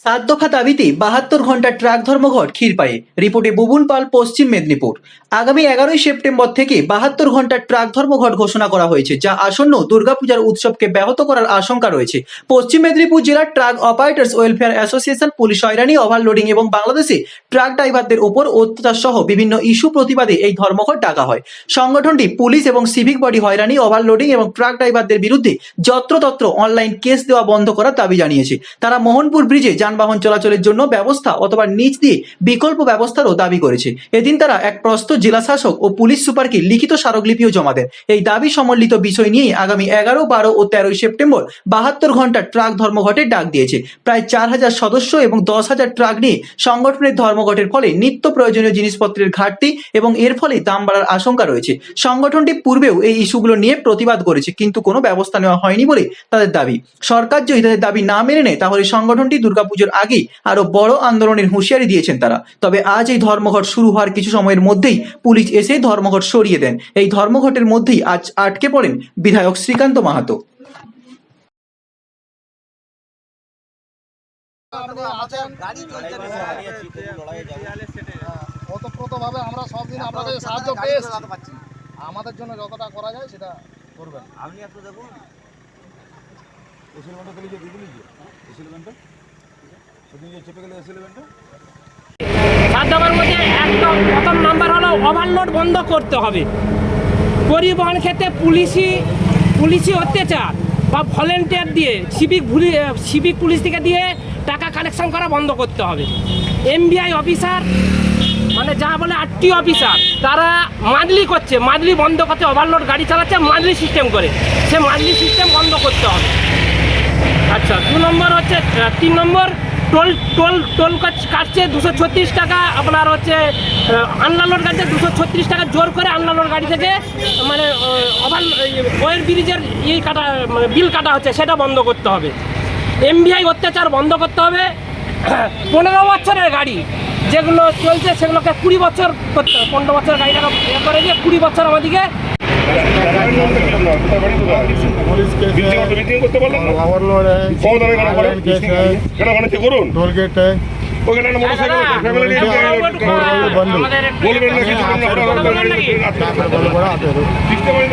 সাত দফা দাবিতে বাহাত্তর ঘণ্টা ট্রাক ধর্মঘট ক্ষীরপায়ে রিপোর্টে বুবুন পাল, পশ্চিম মেদিনীপুর। আগামী এগারোই সেপ্টেম্বর থেকে বাহাত্তর ঘণ্টা ট্রাক ধর্মঘট ঘোষণা করা হয়েছে, যা আসন্ন দুর্গাপূজার উৎসবকে ব্যাহত করার আশঙ্কা রয়েছে। পশ্চিম মেদিনীপুর জেলার truck operators welfare association, police হয়রানি, ওভারলোডিং এবং বাংলাদেশে ট্রাক ড্রাইভারদের ওপর অত্যাচার সহ বিভিন্ন ইস্যু প্রতিবাদে এই ধর্মঘট ডাকা হয়। সংগঠনটি পুলিশ এবং সিভিক বডি হয়রানি, ওভারলোডিং এবং ট্রাক ড্রাইভারদের বিরুদ্ধে যত্রতত্র অনলাইন কেস দেওয়া বন্ধ করার দাবি জানিয়েছে। তারা মোহনপুর ব্রিজে যানবাহন চলাচলের জন্য ব্যবস্থা অথবা নিচ দিয়ে বিকল্প ব্যবস্থারও দাবি করেছে। এদিন তারা এক প্রস্ত জেলা শাসক ও পুলিশ সুপারকে লিখিত স্মারকলিপিও জমা দেন। এই দাবি সম্বলিত বিষয় নিয়ে আগামী এগারো, বারো ও তেরোই সেপ্টেম্বর বাহাত্তর ঘণ্টা ট্রাক ধর্মঘটের ডাক দিয়েছে। প্রায় চার হাজার সদস্য এবং দশ হাজার ট্রাক নিয়ে সংগঠনের ধর্মঘটের ফলে নিত্য প্রয়োজনীয় জিনিসপত্রের ঘাটতি এবং এর ফলে দাম বাড়ার আশঙ্কা রয়েছে। সংগঠনটি পূর্বেও এই ইস্যুগুলো নিয়ে প্রতিবাদ করেছে, কিন্তু কোনো ব্যবস্থা নেওয়া হয়নি বলে তাদের দাবি। সরকার যদি তাদের দাবি না মেনে নেয়, তাহলে সংগঠনটি দুর্গাপুজোর আগেই আরও বড় আন্দোলনের হুঁশিয়ারি দিয়েছেন তারা। তবে আজ এই ধর্মঘট শুরু হওয়ার কিছু সময়ের মধ্যেই পুলিশ এসে ধর্মঘট সরিয়ে দেন। এই ধর্মঘটের মধ্যেই আজ আটকে পড়েন বিধায়ক শ্রীকান্ত মাহাতো। ওতপ্রোতভাবে আমরা সব দিন আপনাদের সাহায্য পেয়ে আমাদের জন্য যতটা করা যায় সেটা করবেন। আপনি একটু দেখুন। এসিলমেন্টটা দিলি যে দিদি যে মধ্যে একটা প্রথম নাম্বার হলো ওভারলোড বন্ধ করতে হবে। পরিবহন ক্ষেত্রে পুলিশি পুলিশি অত্যাচার বা ভলেন্টিয়ার দিয়ে সিভিক সিভিক পুলিশ থেকে দিয়ে টাকা কালেকশন করা বন্ধ করতে হবে। এমবিআই অফিসার মানে যা বলে আটটি অফিসার তারা মাদলি করছে, মাদলি বন্ধ করতে ওভারলোড গাড়ি চালাচ্ছে, মাদলি সিস্টেম করে। সে মাদলি সিস্টেম বন্ধ করতে হবে। আচ্ছা দু নম্বর হচ্ছে তিন নম্বর টোল টোল টোল কাটছে দুশো ছত্রিশ টাকা আপনার হচ্ছে আনলালোড গাড়িতে দুশো ছত্রিশ টাকা জোর করে আনলালোড গাড়ি থেকে মানে ওভার ওয়ের ব্রিজের ইয়ে কাটা মানে বিল কাটা হচ্ছে, সেটা বন্ধ করতে হবে। এমবিআই অত্যাচার বন্ধ করতে হবে। পনেরো বছরের গাড়ি যেগুলো চলছে, সেগুলোকে কুড়ি বছর করতে হবে। পনেরো বছর গাড়িটাকে ইয়ে করে দিয়ে কুড়ি বছর আমাদেরকে করেন টোল গেট ওখানে মোটরসাইকেল ফ্যামিলি নিয়ে বলবেন না কিছু এই